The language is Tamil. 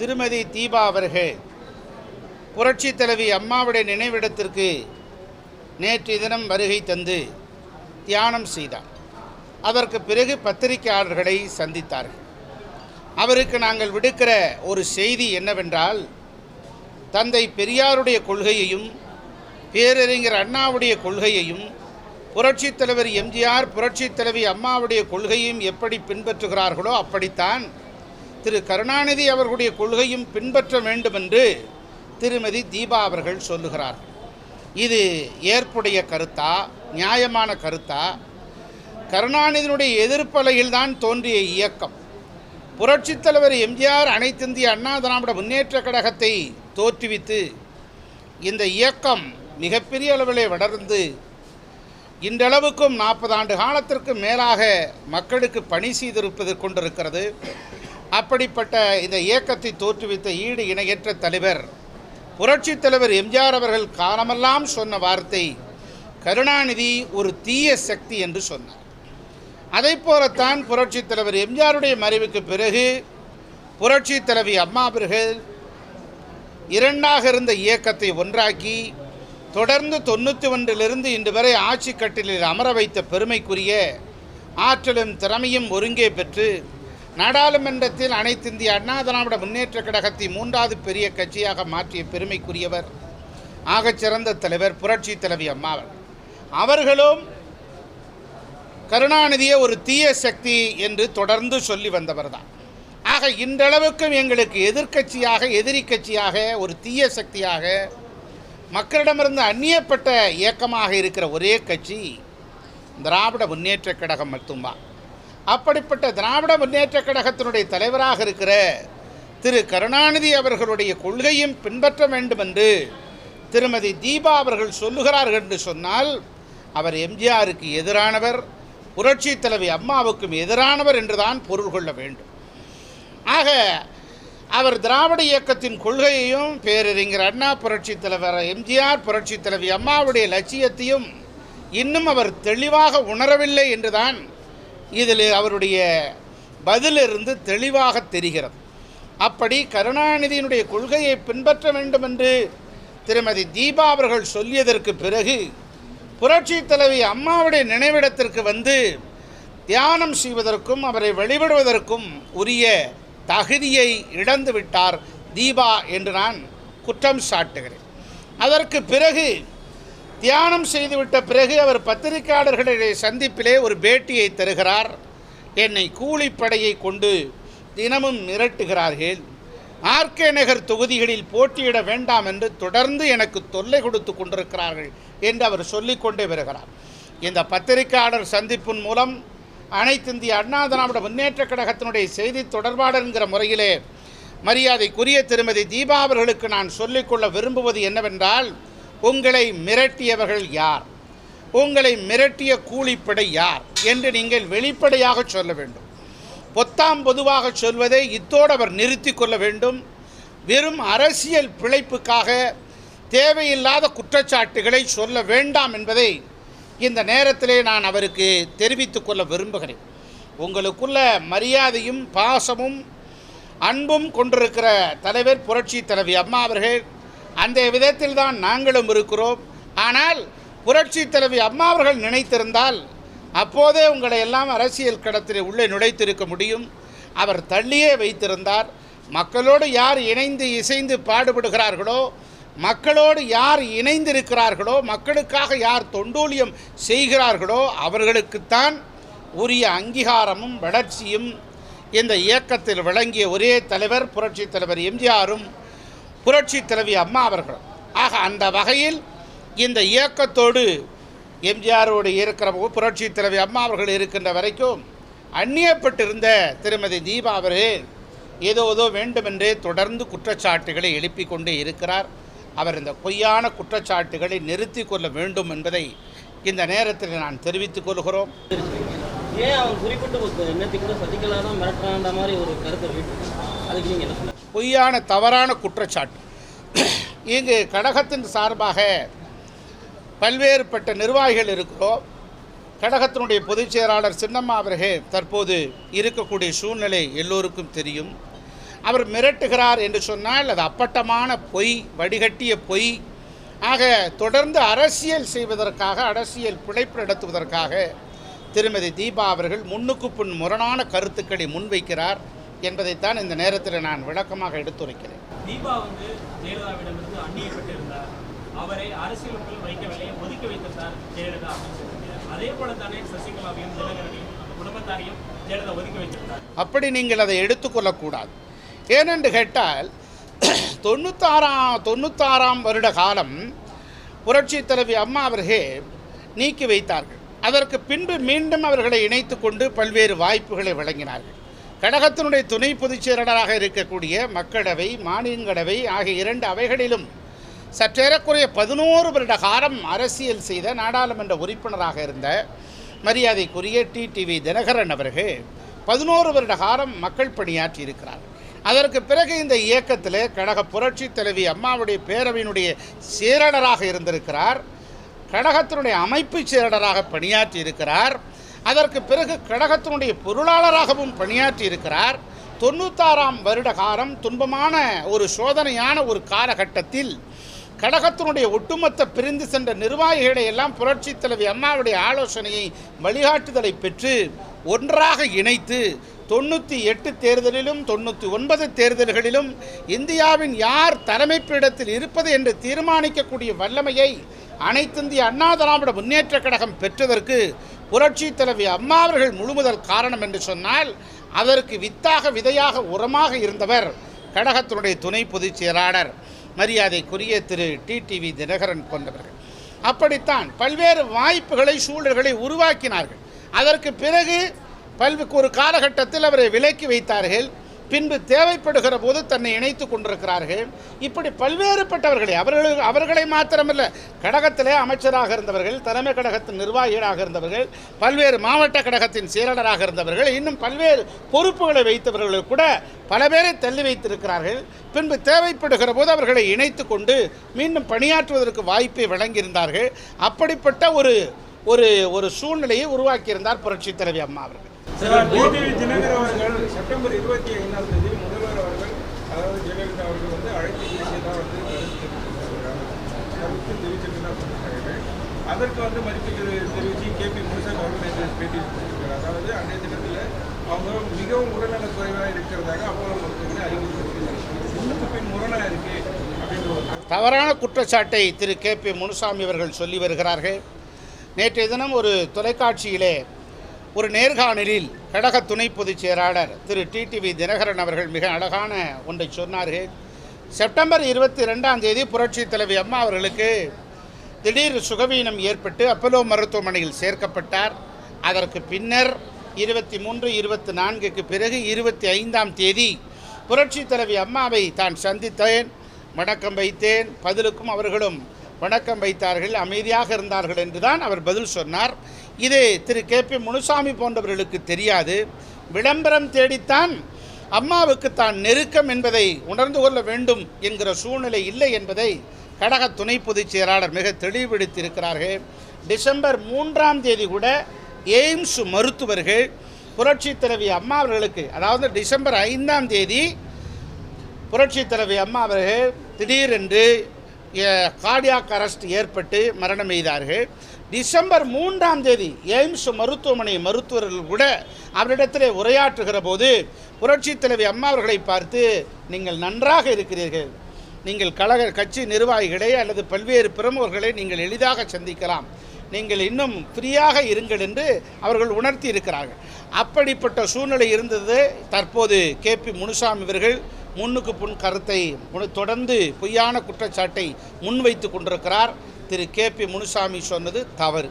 திருமதி தீபா அவர்கள் புரட்சி தலைவி அம்மாவுடைய நினைவிடத்திற்கு நேற்று தினம் வருகை தந்து தியானம் செய்தார். அதற்கு பிறகு பத்திரிகையாளர்களை சந்தித்தார்கள். அவருக்கு நாங்கள் விடுக்கிற ஒரு செய்தி என்னவென்றால் தந்தை பெரியாருடைய கொள்கையையும் பேரறிஞர் அண்ணாவுடைய கொள்கையையும் புரட்சித் தலைவர் எம்ஜிஆர் புரட்சித் தலைவி அம்மாவுடைய கொள்கையும் எப்படி பின்பற்றுகிறார்களோ அப்படித்தான் திரு கருணாநிதி அவர்களுடைய கொள்கையும் பின்பற்ற வேண்டும் என்று திருமதி தீபா அவர்கள் சொல்லுகிறார் இது ஏற்புடைய கருத்தா நியாயமான கருத்தா? கருணாநிதியினுடைய எதிர்ப்பலையில்தான் தோன்றிய இயக்கம். புரட்சித் தலைவர் எம்ஜிஆர் அனைத்திந்திய அண்ணா திராவிட முன்னேற்றக் கழகத்தை தோற்றுவித்து இந்த இயக்கம் மிகப்பெரிய அளவிலே வளர்ந்து இன்றளவுக்கும் நாற்பது ஆண்டு காலத்திற்கு மேலாக மக்களுக்கு பணி செய்திருப்பது கொண்டிருக்கிறது. அப்படிப்பட்ட இந்த இயக்கத்தை தோற்றுவித்த ஈடு இணையற்ற தலைவர் புரட்சித் தலைவர் எம்ஜிஆர் அவர்கள் காலமெல்லாம் சொன்ன வார்த்தை கருணாநிதி ஒரு தீய சக்தி என்று சொன்னார். அதை போலத்தான் புரட்சி தலைவர் எம்ஜிஆருடைய மறைவுக்கு பிறகு புரட்சி தலைவி அம்மா அவர்கள் இரண்டாக இருந்த இயக்கத்தை ஒன்றாக்கி தொடர்ந்து தொண்ணூற்றி ஒன்றிலிருந்து இன்று வரை ஆட்சி கட்டிலில் அமர வைத்த பெருமைக்குரிய ஆற்றலும் திறமையும் ஒருங்கே பெற்று நாடாளுமன்றத்தில் அனைத்திந்திய அண்ணா திராவிட முன்னேற்றக் கழகத்தை மூன்றாவது பெரிய கட்சியாக மாற்றிய பெருமைக்குரியவர். ஆகச்சிறந்த தலைவர் புரட்சி தலைவி அம்மாவர் அவர்களும் கருணாநிதியை ஒரு தீய சக்தி என்று தொடர்ந்து சொல்லி வந்தவர் தான் ஆக இன்றளவுக்கும் எங்களுக்கு எதிர்க்கட்சியாக எதிரி கட்சியாக ஒரு தீய சக்தியாக மக்களிடமிருந்து அந்நியப்பட்ட இயக்கமாக இருக்கிற ஒரே கட்சி திராவிட முன்னேற்றக் கழகம் மட்டும்தான். அப்படிப்பட்ட திராவிட முன்னேற்றக் கழகத்தினுடைய தலைவராக இருக்கிற திரு கருணாநிதி அவர்களுடைய கொள்கையும் பின்பற்ற வேண்டும் என்று திருமதி தீபா அவர்கள் சொல்லுகிறார்கள் என்று சொன்னால் அவர் எம்ஜிஆருக்கு எதிரானவர் புரட்சி தலைவி அம்மாவுக்கும் எதிரானவர் என்றுதான் பொருள் கொள்ள வேண்டும். ஆக அவர் திராவிட இயக்கத்தின் கொள்கையையும் பேரறிஞர் அண்ணா புரட்சி தலைவர் எம்ஜிஆர் புரட்சி தலைவி அம்மாவுடைய லட்சியத்தையும் இன்னும் அவர் தெளிவாக உணரவில்லை என்றுதான் இதில் அவருடைய பதிலிருந்து தெளிவாக தெரிகிறது. அப்படி கருணாநிதியினுடைய கொள்கையை பின்பற்ற வேண்டும் என்று திருமதி தீபா அவர்கள் சொல்லியதற்கு பிறகு புரட்சி தலைவி அம்மாவுடைய நினைவிடத்திற்கு வந்து தியானம் செய்வதற்கும் அவரை வழிபடுவதற்கும் உரிய தகுதியை இழந்து விட்டார் தீபா என்று நான் குற்றம் சாட்டுகிறேன். அதற்கு பிறகு தியானம் செய்துவிட்ட பிறகு அவர் பத்திரிகையாளர்களுடைய சந்திப்பிலே ஒரு பேட்டியை தருகிறார். என்னை கூலிப்படையை கொண்டு தினமும் மிரட்டுகிறார்கள். ஆர்கே நகர் தொகுதிகளில் போட்டியிட வேண்டாம் என்று தொடர்ந்து எனக்கு தொல்லை கொடுத்து கொண்டிருக்கிறார்கள் என்று அவர் சொல்லிக்கொண்டே வருகிறார். இந்த பத்திரிகையாளர் சந்திப்பின் மூலம் அனைத்திந்திய அண்ணா திராவிட முன்னேற்றக் கழகத்தினுடைய செய்தி தொடர்பாளர் என்கிற முறையிலே மரியாதைக்குரிய திருமதி தீபா அவர்களுக்கு நான் சொல்லிக்கொள்ள விரும்புவது என்னவென்றால் உங்களை மிரட்டியவர்கள் யார்? உங்களை மிரட்டிய கூலிப்படை யார்? என்று நீங்கள் வெளிப்படையாக சொல்ல வேண்டும். பொத்தாம் பொதுவாக சொல்வதை இத்தோடு அவர் நிறுத்தி கொள்ள வேண்டும். வெறும் அரசியல் பிழைப்புக்காக தேவையில்லாத குற்றச்சாட்டுகளை சொல்ல வேண்டாம் என்பதை இந்த நேரத்திலே நான் அவருக்கு தெரிவித்து கொள்ள விரும்புகிறேன். உங்களுக்குள்ள மரியாதையும் பாசமும் அன்பும் கொண்டிருக்கிற தலைவர் புரட்சி தலைவி அம்மா அவர்கள் அந்த விதத்தில் தான் நாங்களும் இருக்கிறோம். ஆனால் புரட்சி தலைவி அம்மா அவர்கள் நினைத்திருந்தால் அப்போதே உங்களை எல்லாம் அரசியல் கடத்தில் உள்ளே நுழைத்திருக்க முடியும். அவர் தள்ளியே வைத்திருந்தார். மக்களோடு யார் இணைந்து இசைந்து பாடுபடுகிறார்களோ மக்களோடு யார் இணைந்திருக்கிறார்களோ மக்களுக்காக யார் தொண்டூலியம் செய்கிறார்களோ அவர்களுக்குத்தான் உரிய அங்கீகாரமும் வளர்ச்சியும் இந்த இயக்கத்தில் விளங்கிய ஒரே தலைவர் புரட்சி தலைவர் எம்ஜிஆரும் புரட்சி தலைவி அம்மா அவர்களும் ஆக அந்த வகையில் இந்த இயக்கத்தோடு எம்ஜிஆரோடு இருக்கிற புரட்சி தலைவி அம்மா அவர்கள் இருக்கின்ற வரைக்கும் அந்நியப்பட்டிருந்த திருமதி தீபா அவர்கள் ஏதோ ஏதோ வேண்டுமென்றே தொடர்ந்து குற்றச்சாட்டுகளை எழுப்பிக் கொண்டே இருக்கிறார். அவர் இந்த பொய்யான குற்றச்சாட்டுகளை நிறுத்தி கொள்ள வேண்டும் என்பதை இந்த நேரத்தில் நான் தெரிவித்துக் கொள்கிறோம். ஏன் அவன் குறிப்பிட்டு என்னத்தை கூட சசிகலா மிரட்டுறான்ற மாதிரி ஒரு கருத்தை அதுக்கு நீங்கள் என்ன சொல்ல பொய்யான தவறான குற்றச்சாட்டு. இங்கு கழகத்தின் சார்பாக பல்வேறுபட்ட நிர்வாகிகள் இருக்கிறோம். கழகத்தினுடைய பொதுச் செயலாளர் சின்னம்மா அவர்கள் தற்போது இருக்கக்கூடிய சூழ்நிலை எல்லோருக்கும் தெரியும். அவர் மிரட்டுகிறார் என்று சொன்னால் அது அப்பட்டமான பொய் வடிகட்டிய பொய். ஆக தொடர்ந்து அரசியல் செய்வதற்காக அரசியல் பிழைப்பு நடத்துவதற்காக திருமதி தீபா அவர்கள் முன்னுக்கு பின் முரணான கருத்துக்களை முன்வைக்கிறார். என்பதைத்தான் இந்த நேரத்தில் நான் விளக்கமாக எடுத்துரைக்கிறேன். தீபா வந்து ஜெயலலிதாவிடமிருந்து அந்நியப்பட்டிருந்தார். அவரை அரசியலுக்குள் வைக்கவில்லை ஒதுக்கி வைத்திருந்தார் ஜெயலலிதா அதே போல தானே சசிகலாவையும் தினகரனையும் அந்த குடும்பத்தாரையும் ஜெயலலிதா ஒதுக்கி வைத்திருந்தார். அப்படி நீங்கள் அதை எடுத்துக்கொள்ளக்கூடாது. ஏனென்று கேட்டால் தொண்ணூத்தாறாம் தொண்ணூத்தாறாம் வருட காலம் புரட்சி தலைவி அம்மா அவர்கள் நீக்கி வைத்தார்கள். அதற்கு பின்பு மீண்டும் அவர்களை இணைத்து கொண்டு பல்வேறு வாய்ப்புகளை வழங்கினார்கள். கழகத்தினுடைய துணை பொதுச் செயலாளராக இருக்கக்கூடிய மக்களவை மாநிலங்களவை ஆகிய இரண்டு அவைகளிலும் சற்றேறக்குறைய பதினோரு வருட காலம் அரசியல் செய்த நாடாளுமன்ற உறுப்பினராக இருந்த மரியாதைக்குரிய டிடிவி தினகரன் அவர்கள் பதினோரு வருட காலம் மக்கள் பணியாற்றி இருக்கிறார். அதற்கு பிறகு இந்த இயக்கத்தில் கழக புரட்சி தலைவி அம்மாவுடைய பேரவையினுடைய செயலாளராக இருந்திருக்கிறார். கழகத்தினுடைய அமைப்பு செயலாளராக பணியாற்றி இருக்கிறார். அதற்கு பிறகு கழகத்தினுடைய பொருளாளராகவும் பணியாற்றி இருக்கிறார் தொண்ணூத்தாறாம் வருட காலம் துன்பமான ஒரு சோதனையான ஒரு காலகட்டத்தில் கழகத்தினுடைய ஒட்டுமொத்த பிரிந்து சென்ற நிர்வாகிகளை எல்லாம் புரட்சி தலைவி அம்மாவுடைய ஆலோசனையை வழிகாட்டுதலை பெற்று ஒன்றாக இணைத்து தொண்ணூற்றி எட்டு தேர்தலிலும் தொண்ணூற்றி ஒன்பது தேர்தல்களிலும் இந்தியாவின் யார் தலைமை பீடத்தில் இருப்பது என்று தீர்மானிக்கக்கூடிய வல்லமையை அனைத்திந்திய அண்ணா திராவிட முன்னேற்ற கழகம் பெற்றதற்கு புரட்சி தலைவி அம்மா அவர்கள் முழுமுதல் காரணம் என்று சொன்னால் அதற்கு வித்தாக விதையாக உரமாக இருந்தவர் கழகத்தினுடைய துணை பொதுச் செயலாளர் மரியாதைக்குரிய திரு டிடிவி தினகரன் போன்றவர்கள். அப்படித்தான் பல்வேறு வாய்ப்புகளை சூழல்களை உருவாக்கினார்கள். அதற்கு பிறகு பல்வி ஒரு காலகட்டத்தில் அவரை விலக்கி வைத்தார்கள். பின்பு தேவைப்படுகிற போது தன்னை இணைத்து கொண்டிருக்கிறார்கள். இப்படி பல்வேறுபட்டவர்களை அவர்கள் அவர்களை மாத்திரமல்ல கழகத்திலே அமைச்சராக இருந்தவர்கள் தலைமை கழகத்தின் நிர்வாகிகளாக இருந்தவர்கள் பல்வேறு மாவட்ட கழகத்தின் செயலாளராக இருந்தவர்கள் இன்னும் பல்வேறு பொறுப்புகளை வைத்தவர்கள் கூட பல பேரை தள்ளி வைத்திருக்கிறார்கள். பின்பு தேவைப்படுகிற போது அவர்களை இணைத்து கொண்டு மீண்டும் பணியாற்றுவதற்கு வாய்ப்பை வழங்கியிருந்தார்கள். அப்படிப்பட்ட ஒரு ஒரு ஒரு சூழ்நிலையை உருவாக்கியிருந்தார் புரட்சி தலைவி அம்மா அவர்கள். தினகர் அவர்கள் செப்டம்பர் இருபத்தி ஐந்தாம் தேதி முதல்வர் அவர்கள் அதாவது ஜெயலலிதா அவர்கள் வந்து அழைத்து பேசியதாக வந்து கருத்து தெரிவிச்சிருக்காங்க. கருத்து அதற்கு வந்து மதிப்பு தெரிவித்து கே பி முனுசாமி அவர்கள் நேற்று பேட்டி கொடுத்திருக்காரு அதாவது அன்றைய தினத்தில் அவங்க மிகவும் உடல்நலக் குறைவாக இருக்கிறதாக அவங்க மருத்துவமனை அறிவித்திருக்கிறாங்க முன்னுக்கு பின் முரணாக இருக்கு தவறான குற்றச்சாட்டை திரு கே பி முனுசாமி அவர்கள் சொல்லி வருகிறார்கள். நேற்றைய தினம் ஒரு தொலைக்காட்சியிலே ஒரு நேர்காணலில் கழக துணை பொதுச் செயலாளர் திரு டிடிவி தினகரன் அவர்கள் மிக அழகான ஒன்றை சொன்னார்கள். செப்டம்பர் இருபத்தி ரெண்டாம் தேதி புரட்சி தலைவி அம்மா அவர்களுக்கு திடீர் சுகவீனம் ஏற்பட்டு அப்பலோ மருத்துவமனையில் சேர்க்கப்பட்டார். அதற்கு பின்னர் இருபத்தி மூன்று இருபத்தி நான்குக்கு பிறகு இருபத்தி ஐந்தாம் தேதி புரட்சி தலைவி அம்மாவை தான் சந்தித்தேன். வணக்கம் வைத்தேன். பதிலுக்கும் அவர்களும் வணக்கம் வைத்தார்கள். அமைதியாக இருந்தார்கள் என்றுதான் அவர் பதில் சொன்னார். இது திரு கே பி முனுசாமி போன்றவர்களுக்கு தெரியாது. விளம்பரம் தேடித்தான் அம்மாவுக்கு தான் நெருக்கம் என்பதை உணர்ந்து கொள்ள வேண்டும் என்கிற சூழ்நிலை இல்லை என்பதை கழக துணை பொதுச் செயலாளர் மிக தெளிவுபடுத்தியிருக்கிறார்கள். டிசம்பர் மூன்றாம் தேதி கூட எய்ம்ஸ் மருத்துவர்கள் புரட்சி தலைவி அம்மா அவர்களுக்கு அதாவது டிசம்பர் ஐந்தாம் தேதி புரட்சி தலைவி அம்மா அவர்கள் திடீரென்று கார்டியாக் அரெஸ்ட் ஏற்பட்டு மரணம் எய்தார்கள். டிசம்பர் மூன்றாம் தேதி எய்ம்ஸ் மருத்துவமனை மருத்துவர்கள் கூட அவரிடத்திலே உரையாற்றுகிற போது புரட்சி தலைவி அம்மா அவர்களை பார்த்து நீங்கள் நன்றாக இருக்கிறீர்கள். நீங்கள் கழக கட்சி நிர்வாகிகளை அல்லது பல்வேறு பிரமுகர்களை நீங்கள் எளிதாக சந்திக்கலாம். நீங்கள் இன்னும் ஃப்ரீயாக இருங்கள் என்று அவர்கள் உணர்த்தி இருக்கிறார்கள் அப்படிப்பட்ட சூழ்நிலை இருந்தது. தற்போது கே பி முனுசாமி இவர்கள் முன்னுக்கு புன் கருத்தை முன் தொடர்ந்து பொய்யான குற்றச்சாட்டை முன்வைத்து கொண்டிருக்கிறார் திரு கே பி முனுசாமி சொன்னது தவறு.